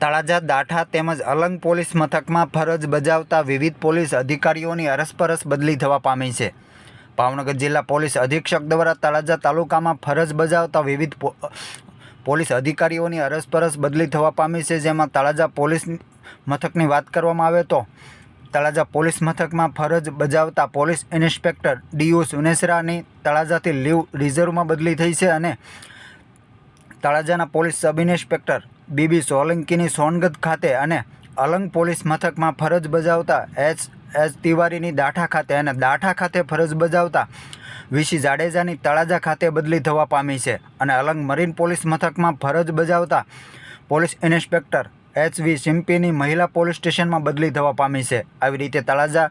તળાજા દાઠા તેમજ અલંગ પોલીસ મથકમાં ફરજ બજાવતા વિવિધ પોલીસ અધિકારીઓની અરસપરસ બદલી થવા પામી છે. ભાવનગર જિલ્લા પોલીસ અધિક્ષક દ્વારા તળાજા તાલુકામાં ફરજ બજાવતા વિવિધ પોલીસ અધિકારીઓની અરસપરસ બદલી થવા પામી છે. જેમાં તળાજા પોલીસ મથકની વાત કરવામાં આવે તો તળાજા પોલીસ મથકમાં ફરજ બજાવતા પોલીસ ઇન્સ્પેક્ટર ડીયુ સુનેસરાની તળાજાથી લીવ રિઝર્વમાં બદલી થઈ છે અને તળાજાના police sub inspector B B સોલંકીની Songadh ખાતે અને અલંગ પોલીસ મથકમાં ફરજ બજાવતા એચ એચ તિવારીની દાઠા ખાતે અને દાઠા ખાતે ફરજ બજાવતા વીસી જાડેજાની તળાજા ખાતે બદલી થવા પામી છે અને અલંગ મરીન પોલીસ મથકમાં ફરજ બજાવતા પોલીસ ઇન્સ્પેક્ટર એચ વી સિમ્પીની મહિલા પોલીસ સ્ટેશનમાં બદલી થવા પામી છે. આવી રીતે તળાજા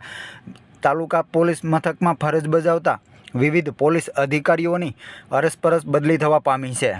તાલુકા પોલીસ મથકમાં ફરજ બજાવતા વિવિધ પોલીસ અધિકારીઓની અરસપરસ બદલી થવા પામી છે.